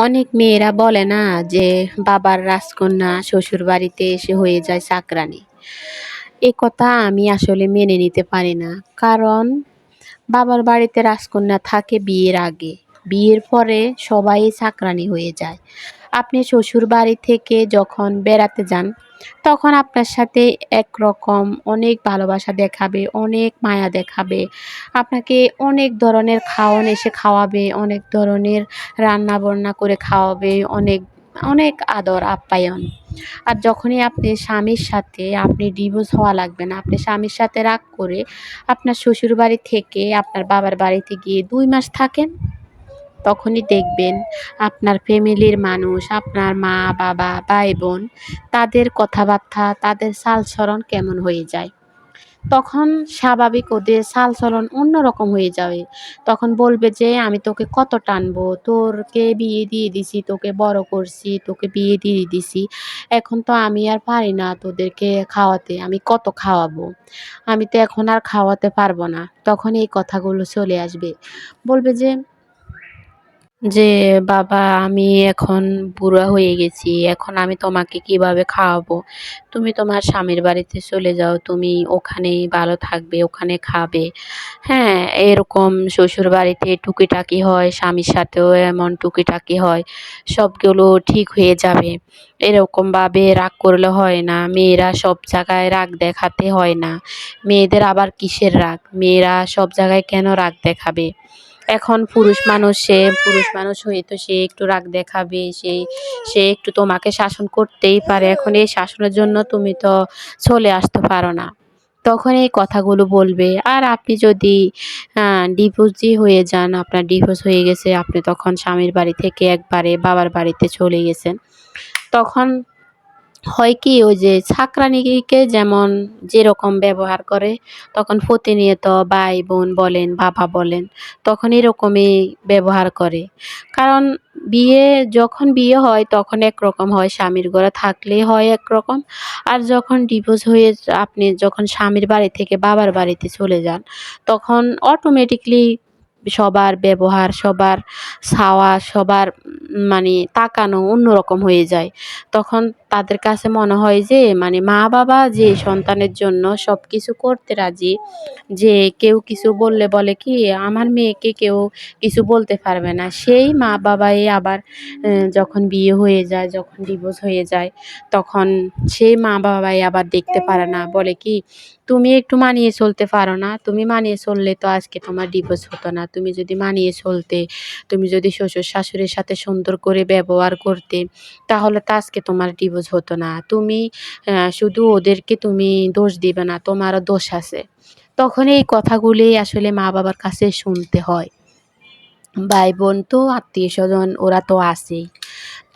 অনেক মেয়েরা বলে না যে বাবার রাজকন্যা শ্বশুর বাড়িতে এসে হয়ে যায় চাকরানি। এ কথা আমি আসলে মেনে নিতে পারি না। কারণ বাবার বাড়িতে রাজকন্যা থাকে বিয়ের আগে। বিয়ের পরে সবাই চাকরানি হয়ে যায়। আপনি শ্বশুর বাড়ি থেকে যখন বেড়াতে যান, তখন আপনার সাথে একরকম অনেক ভালোবাসা দেখাবে, অনেক মায়া দেখাবে। আপনাকে অনেক ধরনের খাওয়ান এসে খাওয়াবে, অনেক ধরনের রান্না বান্না করে খাওয়াবে, অনেক অনেক আদর, আপ্যায়ন। আর যখনই আপনি স্বামীর সাথে, আপনি ডিভোর্স হওয়া লাগবে না, আপনি স্বামীর সাথে রাগ করে আপনার শ্বশুর বাড়ি থেকে আপনার বাবার বাড়িতে গিয়ে দুই মাস থাকেন তখনই দেখবেন আপনার ফ্যামিলির মানুষ, আপনার মা, বাবা ভাই বোন তাদের কথাবার্তা, তাদের চালচলন কেমন হয়ে যায়। তখন স্বাভাবিক ওদের চালচলন অন্যরকম হয়ে যাবে। তখন বলবে যে, আমি তোকে কত টানবো? তোরকে বিয়ে দিয়ে দিছি, তোকে বড় করছি, তোকে বিয়ে দিয়ে দিছি। এখন তো আমি আর পারি না তোদেরকে খাওয়াতে, আমি কত খাওয়াবো? আমি তো এখন আর খাওয়াতে পারব না। তখন এই কথাগুলো চলে আসবে। বলবে যে যে, বাবা, আমি এখন বুড়া হয়ে গেছি, এখন আমি তোমাকে কীভাবে খাওয়াবো? তুমি তোমার স্বামীর বাড়িতে চলে যাও, তুমি ওখানেই ভালো থাকবে, ওখানে খাবে। হ্যাঁ এরকম শ্বশুর বাড়িতে টুকিটাকি হয়, স্বামীর সাথেও এমন টুকিটাকি হয়, সবগুলো ঠিক হয়ে যাবে। এরকমভাবে রাগ করলে হয় না, মেয়েরা সব জায়গায় রাগ দেখাতে হয় না। মেয়েদের আবার কিসের রাগ? মেয়েরা সব জায়গায় কেন রাগ দেখাবে? এখন পুরুষ মানুষ, সে পুরুষ মানুষ হয়ে তো সে একটু রাগ দেখাবে, সে সে একটু তোমাকে শাসন করতেই পারে। এখন এই শাসনের জন্য তুমি তো চলে আসতে পারো না। তখন এই কথাগুলো বলবে। আর আপনি যদি ডিভোর্সই হয়ে যান, আপনার ডিভোর্স হয়ে গেছে, আপনি তখন স্বামীর বাড়ি থেকে একবারে বাবার বাড়িতে চলে গেছেন। তখন হয় কি, ওই যে ছাকরানিকে যেমন যেরকম ব্যবহার করে, তখন প্রতিনিয়ত ভাই বোন বলেন, বাবা বলেন, তখন এরকমই ব্যবহার করে। কারণ বিয়ে, যখন বিয়ে হয়, তখন একরকম হয়, স্বামীর ঘরে থাকলে হয় একরকম। আর যখন ডিভোর্স হয়ে আপনি যখন স্বামীর বাড়ি থেকে বাবার বাড়িতে চলে যান, তখন অটোমেটিকলি সবার ব্যবহার, সবার চাওয়া সবার মানে তাকানো অন্যরকম হয়ে যায়। তখন তাদের কাছে মনে হয় যে মানে মা বাবা যে সন্তানের জন্য সব কিছু করতে রাজি, যে কেউ কিছু বললে বলে কি, আমার মেয়েকে কেউ কিছু বলতে পারবে না। সেই মা বাবাই আবার যখন বিয়ে হয়ে যায়, যখন ডিভোর্স হয়ে যায়, তখন সেই মা বাবাই আবার দেখতে পারে না, বলে কি, তুমি একটু মানিয়ে চলতে পারো না, তুমি মানিয়ে চললে তো আজকে তোমার ডিভোর্স হতো না। তুমি যদি মানিয়ে চলতে, তুমি যদি শ্বশুর শাশুড়ির সাথে সুন্দর করে ব্যবহার করতে, তাহলে তো আজকে তোমার ডিভোর্স হতো না। তুমি শুধু ওদেরকে তুমি দোষ দিবে না, তোমারও দোষ আছে। তখন এই কথাগুলি আসলে মা বাবার কাছে শুনতে হয়। ভাই বোন তো আত্মীয় স্বজন ওরা তো আছেই।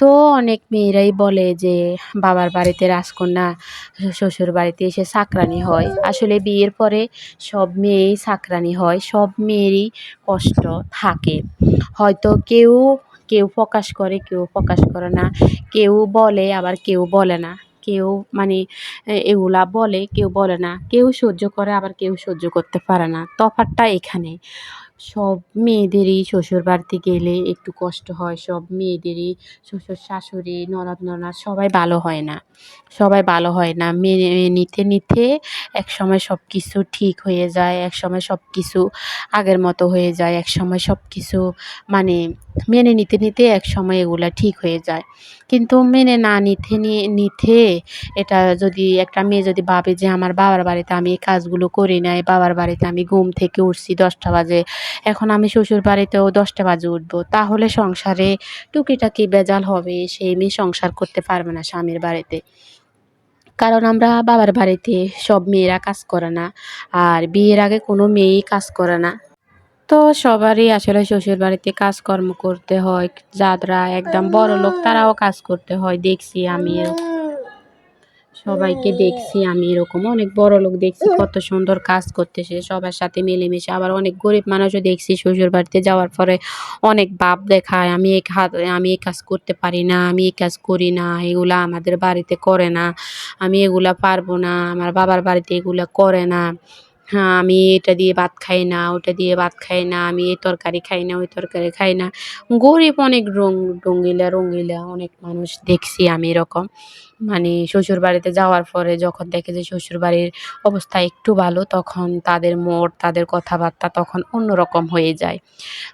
তো অনেক মেয়েরাই বলে যে, বাবার বাড়িতে রাজকন্যা, শ্বশুর বাড়িতে এসে চাকরানি হয়। আসলে বিয়ের পরে সব মেয়েই চাকরানি হয়, সব মেয়েরই কষ্ট থাকে। হয়তো কেউ কেউ প্রকাশ করে, কেউ প্রকাশ করে না। কেউ বলে, আবার কেউ বলে না। কেউ মানে এগুলা বলে, কেউ বলে না। কেউ সহ্য করে, আবার কেউ সহ্য করতে পারে না। তফাৎটা এখানে। সব মেয়েদেরই শ্বশুর বাড়িতে গেলে একটু কষ্ট হয়, সব মেয়েদেরই শ্বশুর, শাশুড়ি, ননদ, ননাদ সবাই ভালো হয় না। সবাই ভালো হয় না, মেনে, নিতে নিতে একসময় সব কিছু ঠিক হয়ে যায়, একসময় সব কিছু আগের মতো হয়ে যায়, একসময় সব কিছু মানে মেনে নিতে নিতে এক সময় এগুলা ঠিক হয়ে যায়। কিন্তু মেনে না নিতে নিতে এটা যদি একটা মেয়ে যদি ভাবে যে আমার বাবার বাড়িতে আমি এই কাজগুলো করি নাই, বাবার বাড়িতে আমি ঘুম থেকে উঠছি দশটা বাজে এখন আমি শ্বশুর বাড়িতেও দশটা বাজে উঠবো। তাহলে সংসারে টুকিটাকি বেজাল হবে সেই মেয়ে সংসার করতে পারবে না স্বামীর বাড়িতে। কারণ আমরা বাবার বাড়িতে সব মেয়েরা কাজ করে না, আর বিয়ের আগে কোনো মেয়েই কাজ করে না। তো সবারই আসলে শ্বশুর বাড়িতে কাজকর্ম করতে হয়, যারা একদম বড় লোক তারাও কাজ করতে হয়, দেখছি আমি এরকম সবাইকে দেখছি আমি এরকম। অনেক বড় লোক দেখছি, কত সুন্দর কাজ করতেছে, সবার সাথে মিলেমিশে। আবার অনেক গরিব মানুষও দেখছি শ্বশুর বাড়িতে যাওয়ার পরে অনেক ভাব দেখায়, আমি এই কাজ আমি এই কাজ করতে পারি না, আমি এই কাজ করি না, এগুলা আমাদের বাড়িতে করে না, আমি এগুলা পারব না, আমার বাবার বাড়িতে এগুলা করে না। হ্যাঁ আমি এটা দিয়ে ভাত খাই না, ওটা দিয়ে ভাত খাই না, আমি এই তরকারি খাই না, ওই তরকারি খাই না। গরিব অনেক রং রঙ্গিলা রঙ্গিলা অনেক মানুষ দেখছি আমি এরকম। মানে শ্বশুর বাড়িতে যাওয়ার পরে যখন দেখে যে শ্বশুর বাড়ির অবস্থা একটু ভালো, তখন তাদের মোড়, তাদের কথাবার্তা তখন অন্যরকম হয়ে যায়।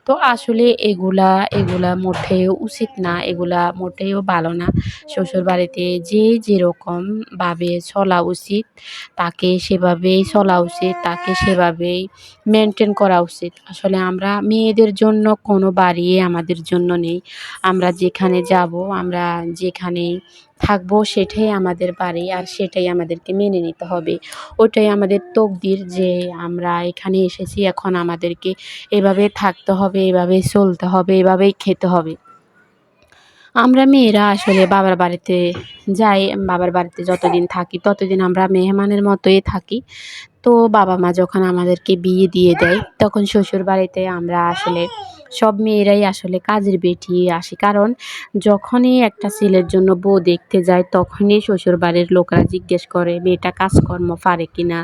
তো আসলে এগুলা এগুলা মোটেও উচিত না, এগুলা মোটেও ভালো না। শ্বশুর বাড়িতে যে যেরকমভাবে চলা উচিত, তাকে সেভাবেই চলা উচিত, তাকে সেভাবেই মেনটেন করা উচিত। আসলে আমরা মেয়েদের জন্য কোনো বাড়িই আমাদের জন্য নেই। আমরা যেখানে যাব, আমরা যেখানে থাকব সেটাই আমাদের বাড়ি আর সেটাই আমাদেরকে মেনে নিতে হবে। ওটাই আমাদের তকদির যে আমরা এখানে এসেছি, এখন আমাদেরকে এভাবে থাকতে হবে, এভাবে চলতে হবে, এভাবেই খেতে হবে। আমরা মেয়েরা আসলে বাবার বাড়িতে যাই, বাবার বাড়িতে যতদিন থাকি ততদিন আমরা মেহমানের মতোই থাকি। তো বাবা মা যখন আমাদেরকে বিয়ে দিয়ে দেয়, তখন শ্বশুর বাড়িতে আমরা আসলে সব মেয়েরাই আসলে কাজের বেটি আসি। কারণ যখনই একটা ছেলের জন্য বউ দেখতে যায়, তখনই শ্বশুর বাড়ির লোকরা জিজ্ঞেস করে, মেয়েটা কাজকর্ম পারে কি না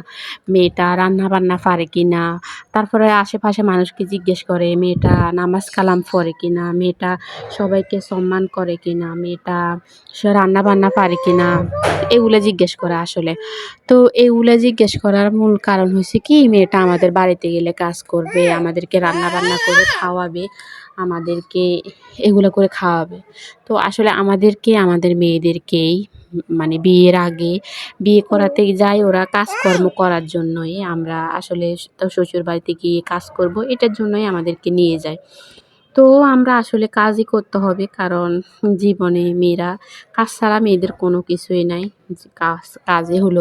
মেয়েটা রান্না বান্না পারে কি না তারপরে আশেপাশে মানুষকে জিজ্ঞেস করে, মেয়েটা নামাজ কালাম পড়ে কি না মেয়েটা সবাইকে সম্মান করে কি না মেয়েটা সে রান্না বান্না পারে কি না এগুলো জিজ্ঞেস করে আসলে। তো এগুলো জিজ্ঞেস করার মূল কারণ হয়েছে কি, মেয়েটা আমাদের বাড়িতে গেলে কাজ করবে, আমাদেরকে রান্না বান্না করে খাওয়াবে। আমাদেরকে এগুলো করে খাওয়াবে। তো আসলে আমাদেরকে, আমাদের মেয়েদেরকেই মানে বিয়ের আগে, বিয়ে করাতে যাই ওরা কাজকর্ম করার জন্যই। আমরা আসলে শ্বশুর বাড়িতে গিয়ে কাজ করব, এটার জন্যই আমাদেরকে নিয়ে যায়। তো আমরা আসলে কাজই করতে হবে, কারণ জীবনে মেয়েরা, কাজ ছাড়া মেয়েদের কোনো কিছুই নাই। কাজ, কাজে হলো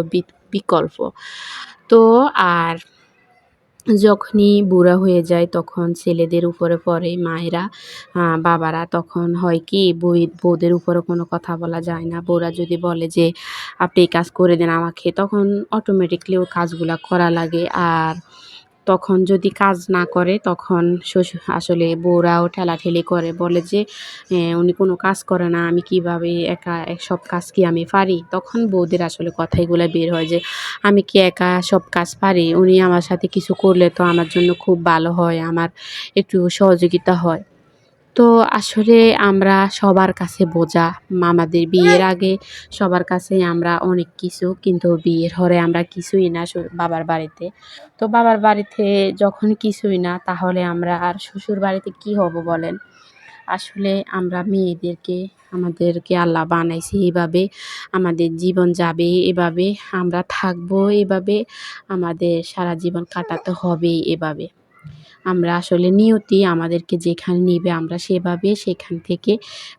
বিকল্প। তো আর যখনই বুড়া হয়ে যায় তখন ছেলেদের উপরে পড়ে মায়েরা বাবারা। তখন হয় কি, বই, বউদের উপরে কোনো কথা বলা যায় না। বউরা যদি বলে যে, আপনি এই কাজ করে দেন আমাকে, তখন অটোমেটিকলি ওই কাজগুলা করা লাগে। আর তখন যদি কাজ না করে, তখন শ্বশুর আসলে বউরাও ঠেলাঠেলি করে, বলে যে উনি কোনো কাজ করে না, আমি কীভাবে একা সব কাজ কি আমি পারি? তখন বউদের আসলে কথাইগুলো বের হয় যে, আমি কি একা সব কাজ পারি? উনি আমার সাথে কিছু করলে তো আমার জন্য খুব ভালো হয়, আমার একটু সহযোগিতা হয়। তো আসলে আমরা সবার কাছে বোঝা আমাদের বিয়ের আগে সবার কাছেই আমরা অনেক কিছু, কিন্তু বিয়ের হরে আমরা কিছুই না বাবার বাড়িতে। তো বাবার বাড়িতে যখন কিছুই না, তাহলে আমরা আর শ্বশুর বাড়িতে কী হব বলেন? আসলে আমরা মেয়েদেরকে, আমাদেরকে আল্লাহ বানাইছে এভাবে, আমাদের জীবন যাবে এভাবে, আমরা থাকব এভাবে, আমাদের সারা জীবন কাটাতে হবে এভাবে। আমরা আসলে নিয়তি, আমাদেরকে যেখানে নিবে আমরা সেভাবে সেখান থেকে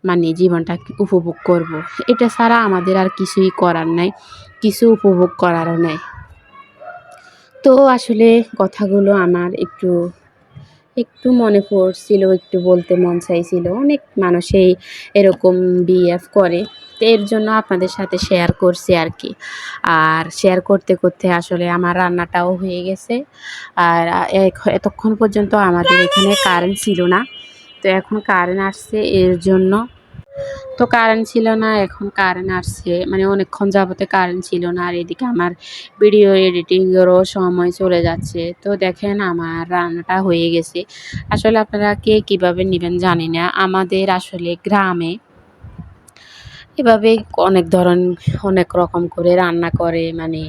মানে জীবনটা উপভোগ করব। এটা ছাড়া আমাদের আর কিছুই করার নাই, কিছু উপভোগ করারও নেই। তো আসলে কথাগুলো আমার একটু একটু মনে পড়ছিল, একটু বলতে মন চাইছিল। অনেক মানুষই এরকম বিএফ করে। তো এর জন্য আপনাদের সাথে শেয়ার করছি আর কি। আর শেয়ার করতে করতে আসলে আমার রান্নাটাও হয়ে গেছে। আর এতক্ষণ পর্যন্ত আমাদের এখানে কারেন্ট ছিল না। তো এখন কারেন্ট আসছে এর জন্য। তো কারেন্ট ছিল না, এখন কারেন্ট আসছে। মানে অনেকক্ষণ যাবতে কারেন্ট ছিল না, আর এদিকে আমার ভিডিও এডিটিংয়েরও সময় চলে যাচ্ছে। তো দেখেন আমার রান্নাটা হয়ে গেছে। আসলে আপনারা কে কীভাবে নেবেন জানি না। আমাদের আসলে গ্রামে এভাবে অনেক ধরন, অনেক রকম করে রান্না করে মানে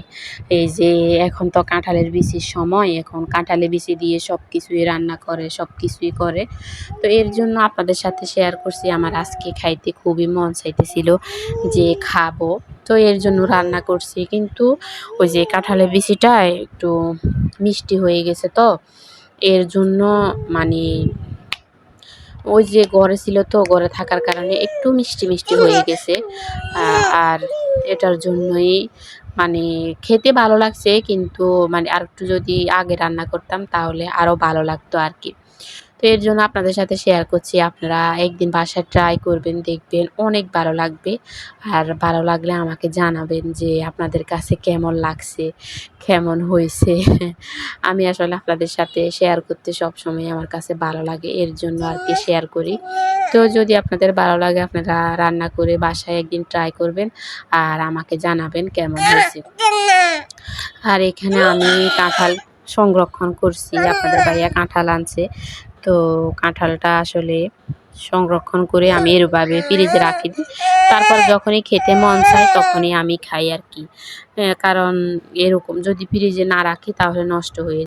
এই যে এখন তো কাঁঠালের বিচির সময়, এখন কাঁঠালের বিচি দিয়ে সব কিছুই রান্না করে সব কিছুই করে। তো এর জন্য আপনাদের সাথে শেয়ার করছি, আমার আজকে খাইতে খুবই মন চাইতেছিল যে খাব। তো এর জন্য রান্না করছি, কিন্তু ওই যে কাঁঠালের বিচিটা একটু মিষ্টি হয়ে গেছে তো, এর জন্য মানে ওই যে ঘরে ছিল তো, ঘরে থাকার কারণে একটু মিষ্টি মিষ্টি হয়ে গেছে। আর এটার জন্যই মানে খেতে ভালো লাগছে, কিন্তু মানে আর একটু যদি আগে রান্না করতাম তাহলে আরও ভালো লাগতো আর কি। তো এর জন্য আপনাদের সাথে শেয়ার করছি। আপনারা একদিন বাসায় ট্রাই করবেন, দেখবেন অনেক ভালো লাগবে। আর ভালো লাগলে আমাকে জানাবেন যে আপনাদের কাছে কেমন লাগছে, কেমন হয়েছে। আমি আসলে আপনাদের সাথে শেয়ার করতে সবসময় আমার কাছে ভালো লাগে, এর জন্য আর কি শেয়ার করি। তো যদি আপনাদের ভালো লাগে, আপনারা রান্না করে বাসায় একদিন ট্রাই করবেন আর আমাকে জানাবেন কেমন হয়েছে। আর এখানে আমি কাঁঠাল সংরক্ষণ করছি। আপনাদের ভাইয়া কাঁঠাল আনছে। তো কাঁঠালটা আসলে সংরক্ষণ করে আমি এরভাবে ফ্রিজে রাখি। দিই তারপর যখনই খেতে মন চায় তখনই আমি খাই আর কি। কারণ এরকম যদি ফ্রিজে না রাখি তাহলে নষ্ট হয়ে